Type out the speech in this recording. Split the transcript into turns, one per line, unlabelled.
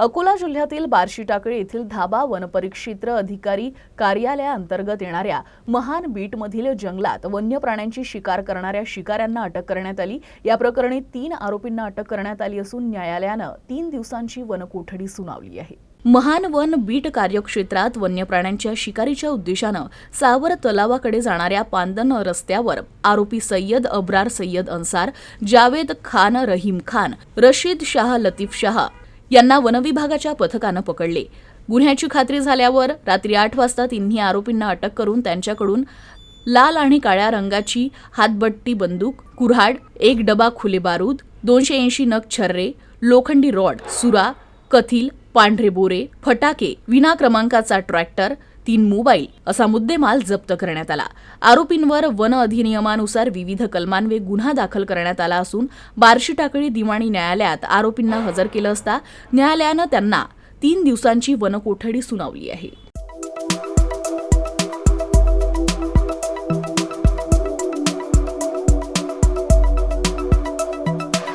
अकोला जिल्ह्यातील बार्शी टाकळी येथील धाबा वनपरिक्षेत्र अधिकारी कार्यालयाअंतर्गत येणाऱ्या महान बीटमधील जंगलात वन्य प्राण्यांची शिकार करणाऱ्या शिकाऱ्यांना अटक करण्यात आली. या प्रकरणी तीन आरोपींना अटक करण्यात आली असून न्यायालयानं तीन दिवसांची वनकोठडी सुनावली आहे. महान वन बीट कार्यक्षेत्रात वन्य प्राण्यांच्या शिकारीच्या उद्देशानं सावर तलावाकडे जाणाऱ्या पांदन रस्त्यावर आरोपी सय्यद अब्रार सय्यद अन्सार जावेद खान रहीम खान रशीद शाह लतीफ शाह यांना वनविभागाच्या पथकानं पकडले. गुन्ह्याची खात्री झाल्यावर रात्री आठ वाजता तिन्ही आरोपींना अटक करून त्यांच्याकडून लाल आणि काळ्या रंगाची हातबट्टी बंदूक कुऱ्हाड एक डबा खुले बारूद दोनशे ऐंशी नग छर्रे लोखंडी रॉड सुरा कथिल पांढरे बोरे फटाके विना क्रमांकाचा ट्रॅक्टर तीन मोबाईल असा मुद्देमाल जप्त करण्यात आला. आरोपींवर वन अधिनियमानुसार विविध कलमांवे गुन्हा दाखल करण्यात आला असून बार्शी टाकळी दिवाणी न्यायालयात आरोपींना हजर केलं असता न्यायालयानं त्यांना तीन दिवसांची वनकोठडी सुनावली आहे.